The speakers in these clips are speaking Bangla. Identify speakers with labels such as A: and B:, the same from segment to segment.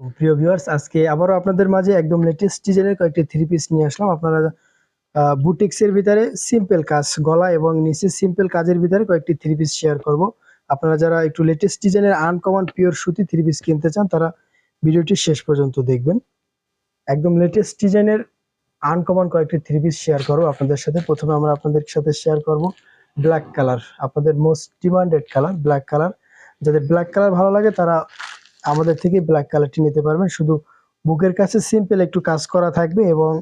A: প্রিয় ভিউয়ার্স আজকে আবারও আপনাদের মাঝে একদম লেটেস্ট ডিজাইনের কয়েকটি থ্রি পিস নিয়ে আসলাম। আপনারা বুটিক্সের ভিতরে সিম্পল কাজ, গলা এবং নিচে সিম্পল কাজের ভিতরে কয়েকটি থ্রি পিস শেয়ার করব। আপনারা যারা একটু লেটেস্ট ডিজাইনের আনকমন পিওর সুতি থ্রি পিস কিনতে চান, তারা ভিডিওটি শেষ পর্যন্ত দেখবেন। একদম লেটেস্ট ডিজাইনের আনকমন কয়েকটি থ্রি পিস শেয়ার করব আপনাদের সাথে। প্রথমে আমরা আপনাদের সাথে শেয়ার করব ব্ল্যাক কালার আপনাদের most demanded colour black colour যাদের ব্ল্যাক কালার ভালো লাগে, তারা আমাদের থেকে ব্ল্যাক কালারটি নিতে পারবেন। শুধু বুকের কাছে সিম্পল একটু কাজ করা থাকবে এবং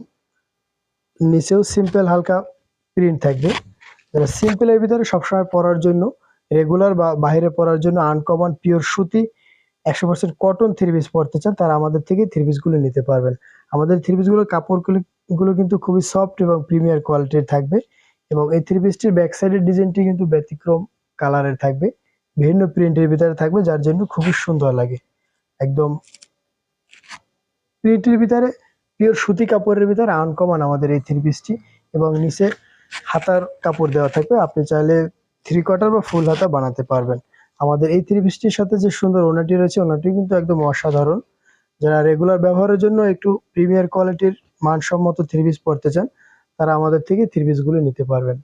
A: নিচেও সিম্পল হালকা প্রিন্ট থাকবে। সিম্পলের ভিতরে সবসময় পরার জন্য রেগুলার বা বাইরে পরার জন্য আনকমন পিওর সুতি, একশো পার্সেন্ট কটন থ্রি পিস পরতে চান, তারা আমাদের থেকে থ্রি পিসগুলো নিতে পারবেন। আমাদের থ্রি পিসগুলোর কাপড়গুলো, গুলো কিন্তু খুবই সফট এবং প্রিমিয়ার কোয়ালিটির থাকবে এবং এই থ্রি পিসটির ব্যাক সাইডের ডিজাইনটি কিন্তু ব্যতিক্রম কালারের থাকবে। বিভিন্ন প্রিন্টের ভিতরে থাকবে, যার জন্য খুবই সুন্দর লাগে। একদম প্রিন্টের ভিতরে পিওর সুতি কাপড়ের ভিতরে আনকমন আমাদের এই থ্রি পিসটি এবং নিচে হাতার কাপড় দেওয়া থাকবে। আপনি চাইলে থ্রি কোয়ার্টার বা ফুল হাতা বানাতে পারবেন। আমাদের এই থ্রি পিসটির সাথে যে সুন্দর ওনাটি রয়েছে, ওনাটি কিন্তু একদম অসাধারণ। যারা রেগুলার ব্যবহারের জন্য একটু প্রিমিয়ার কোয়ালিটির মানসম্মত থ্রি পিস পড়তে চান, তারা আমাদের থেকে থ্রি পিসগুলো নিতে পারবেন।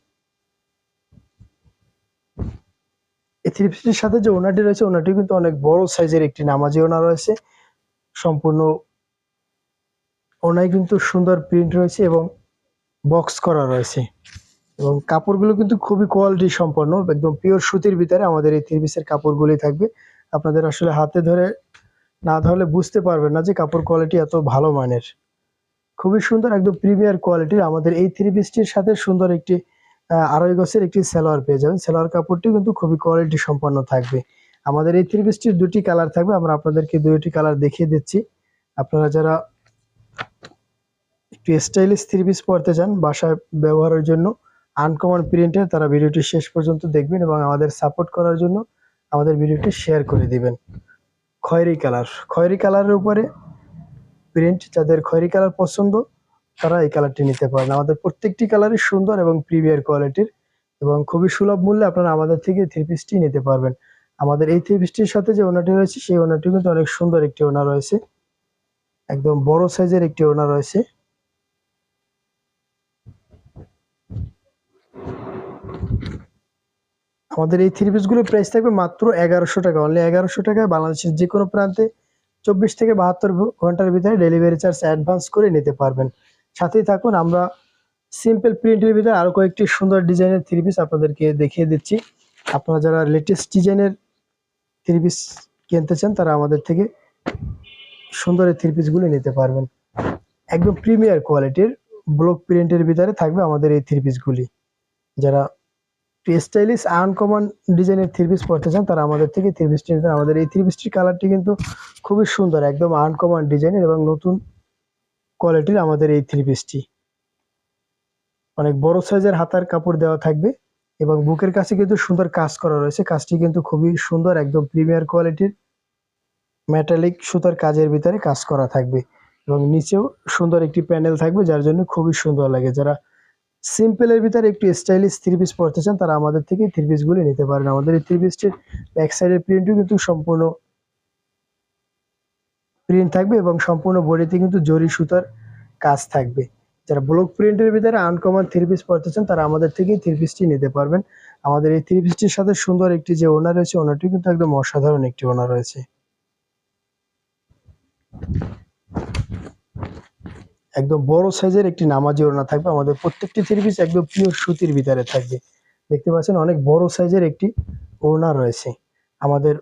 A: এই থ্রি পিসটির সাথে যে ওনাটি রয়েছে, ওনাটি কিন্তু অনেক বড় সাইজের একটি নামাজি ওনা রয়েছে। সম্পূর্ণ ওনায় কিন্তু সুন্দর প্রিন্ট রয়েছে এবং বক্স করা রয়েছে। এবং কাপড়গুলো কিন্তু খুবই কোয়ালিটি সম্পন্ন, একদম পিওর সুতির ভিতরে আমাদের এই থ্রি পিসের কাপড়গুলি থাকবে। আপনাদের আসলে হাতে ধরে না ধরলে বুঝতে পারবেন না যে কাপড় কোয়ালিটি এত ভালো মানের। খুবই সুন্দর, একদম প্রিমিয়ার কোয়ালিটির আমাদের এই থ্রি পিসটির সাথে সুন্দর একটি আড়াই গছের একটি সেলোয়ার পেয়ে যাবেন। সেলোয়ার কাপড়টি কিন্তু খুবই কোয়ালিটি সম্পন্ন থাকবে। আমাদের এই থ্রি পিসটির দুটি কালার থাকবে। আমরা আপনাদেরকে দুইটি কালার দেখিয়ে দিচ্ছি। আপনারা যারা একটু স্টাইলিশ থ্রি পিস পরতে চান, বাসায় ব্যবহারের জন্য আনকমন প্রিন্টের তারা ভিডিওটি শেষ পর্যন্ত দেখবেন এবং আমাদের সাপোর্ট করার জন্য আমাদের ভিডিওটি শেয়ার করে দিবেন। খয়েরি কালার খয়েরি কালারের উপরে প্রিন্ট যাদের খয়েরি কালার পছন্দ তারা এই কালারটি নিতে পারেন। আমাদের প্রত্যেকটি কালারই সুন্দর এবং প্রিমিয়ার কোয়ালিটির এবং খুবই সুলভ মূল্যে আপনারা আমাদের থেকে থ্রি পিসটি নিতে পারবেন। আমাদের এই থ্রি পিসটির সাথে যে ওনাটি রয়েছে, সেই ওনাটি কিন্তু অনেক সুন্দর একটি ওনা রয়েছে। একদম বড় সাইজের একটি ওনা রয়েছে। আমাদের এই থ্রি পিসগুলোর প্রাইস থাকবে মাত্র এগারোশো টাকা। অনলি এগারোশো টাকায় বাংলাদেশের যে কোনো প্রান্তে চব্বিশ থেকে বাহাত্তর ঘণ্টার ভিতরে ডেলিভারি চার্জ অ্যাডভান্স করে নিতে পারবেন। সাথেই থাকুন, আমরা সিম্পল প্রিন্টের ভিতরে আরও কয়েকটি সুন্দর ডিজাইনের থ্রি পিস আপনাদেরকে দেখিয়ে দিচ্ছি। আপনারা যারা লেটেস্ট ডিজাইনের থ্রি পিস কিনতে চান, তারা আমাদের থেকে সুন্দর এই থ্রি পিসগুলো নিতে পারবেন। একদম প্রিমিয়ার কোয়ালিটির ব্লক প্রিন্টের ভিতরে থাকবে আমাদের এই থ্রি পিসগুলি যারা স্টাইলিশ আনকমন ডিজাইনের থ্রি পিস পড়তে চান, তারা আমাদের থেকে থ্রি পিসটি আমাদের এই থ্রি পিসটির কালারটি কিন্তু খুবই সুন্দর, একদম আনকমন ডিজাইনের এবং নতুন কোয়ালিটির আমাদের এই থ্রি পিসটি অনেক বড় সাইজের হাতার কাপড় দেওয়া থাকবে এবং বুকের কাছে কিন্তু সুন্দর কাজ করা রয়েছে। কাজটি কিন্তু খুবই সুন্দর, একদম প্রিমিয়ার কোয়ালিটির মেটালিক সুতার কাজের ভিতরে কাজ করা থাকবে এবং নিচেও সুন্দর একটি প্যানেল থাকবে যার জন্য খুবই সুন্দর লাগে। যারা সিম্পলের ভিতরে একটু স্টাইলিশ থ্রি পিস পরতে চান, তারা আমাদের থেকে থ্রি পিসগুলি নিতে পারেন। আমাদের এই থ্রি পিসটির ব্যাক সাইডের প্রিন্টও কিন্তু সম্পূর্ণ প্রিন্ট থাকবে এবং সম্পূর্ণ বডিতে কিন্তু জরি সুতার কাজ থাকবে। যারা ব্লক প্রিন্টের ভিতরে আনকমন থ্রি পিস পরতে চান, তারা আমাদের থেকেই থ্রি পিসটি নিতে পারবেন। আমাদের এই থ্রি পিসটির সাথে সুন্দর একটি যে ওনার রয়েছে ওনারটি কিন্তু একদম অসাধারণ একটি ওনার রয়েছে। একদম বড় সাইজের একটি নামাজি ওড়না থাকবে। আমাদের প্রত্যেকটি থ্রি পিস একদম পিওর সুতির ভিতরে থাকবে। দেখতে পাচ্ছেন, অনেক বড় সাইজের একটি ওড়না রয়েছে। আমাদের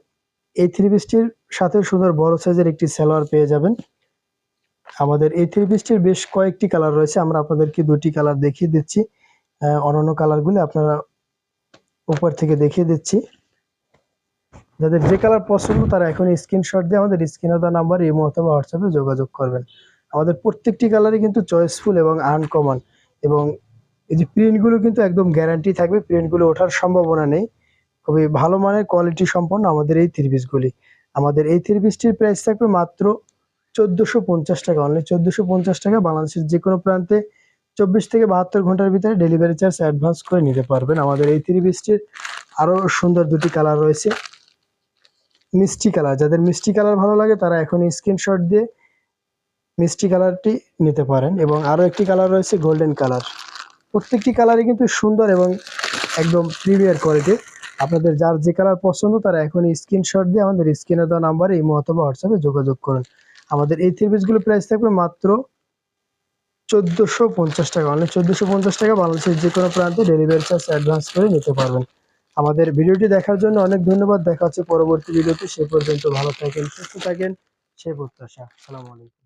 A: এই থ্রি পিসটির সাথে সুন্দর বড় সাইজের একটি সালোয়ার পেয়ে যাবেন। আমাদের এই থ্রি পিসটির বেশ কয়েকটি কালার রয়েছে, আমরা আপনাদেরকে দুটি কালার দেখিয়ে দিচ্ছি। অন্যান্য কালারগুলি আপনারা উপর থেকে দেখিয়ে দিচ্ছি। যাদের যে কালার পছন্দ, তারা এখন স্ক্রিনশট দিয়ে আমাদের স্ক্রিনে দেওয়া নাম্বার এই মুহূর্তে বা হোয়াটসঅ্যাপে যোগাযোগ করবেন। আমাদের প্রত্যেকটি কালারই কিন্তু চয়েসফুল এবং আনকমন এবং এই যে প্রিন্টগুলো কিন্তু একদম গ্যারান্টি থাকবে। প্রিন্টগুলো ওঠার সম্ভাবনা নেই। খুবই ভালো মানের কোয়ালিটি সম্পন্ন আমাদের এই থ্রি পিসগুলি আমাদের এই থ্রি পিসটির প্রাইস থাকবে মাত্র চোদ্দোশো পঞ্চাশ টাকা। অনলি চোদ্দোশো পঞ্চাশ টাকা। বাংলাদেশের যে কোনো প্রান্তে চব্বিশ থেকে বাহাত্তর ঘণ্টার ভিতরে ডেলিভারি চার্জ অ্যাডভান্স করে নিতে পারবেন। আমাদের এই থ্রি পিসটির আরও সুন্দর দুটি কালার রয়েছে। মিষ্টি কালার যাদের মিষ্টি কালার ভালো লাগে, তারা এখন স্ক্রিনশট দিয়ে মিষ্টি কালারটি নিতে পারেন। এবং আরও একটি কালার রয়েছে গোল্ডেন কালার প্রত্যেকটি কালারই কিন্তু সুন্দর এবং একদম প্রিমিয়ার কোয়ালিটির আপনাদের যার যে কালার পছন্দ, তারা এখন স্ক্রিনশট দিয়ে আমাদের স্ক্রিনে দেওয়া নাম্বারে এই অথবা হোয়াটসঅ্যাপে যোগাযোগ করুন। আমাদের এই থ্রি পিসগুলো প্রাইস থাকবে মাত্র চোদ্দোশো পঞ্চাশ টাকা। অনলি চোদ্দোশো পঞ্চাশ টাকা বাংলাদেশের যে কোনো প্রান্তে ডেলিভারি চার্জ অ্যাডভান্স করে নিতে পারবেন। আমাদের ভিডিওটি দেখার জন্য অনেক ধন্যবাদ। দেখা হচ্ছে পরবর্তী ভিডিওতে। সে পর্যন্ত ভালো থাকেন, সুস্থ থাকেন। সে প্রত্যাশা। সালামু আলাইকুম।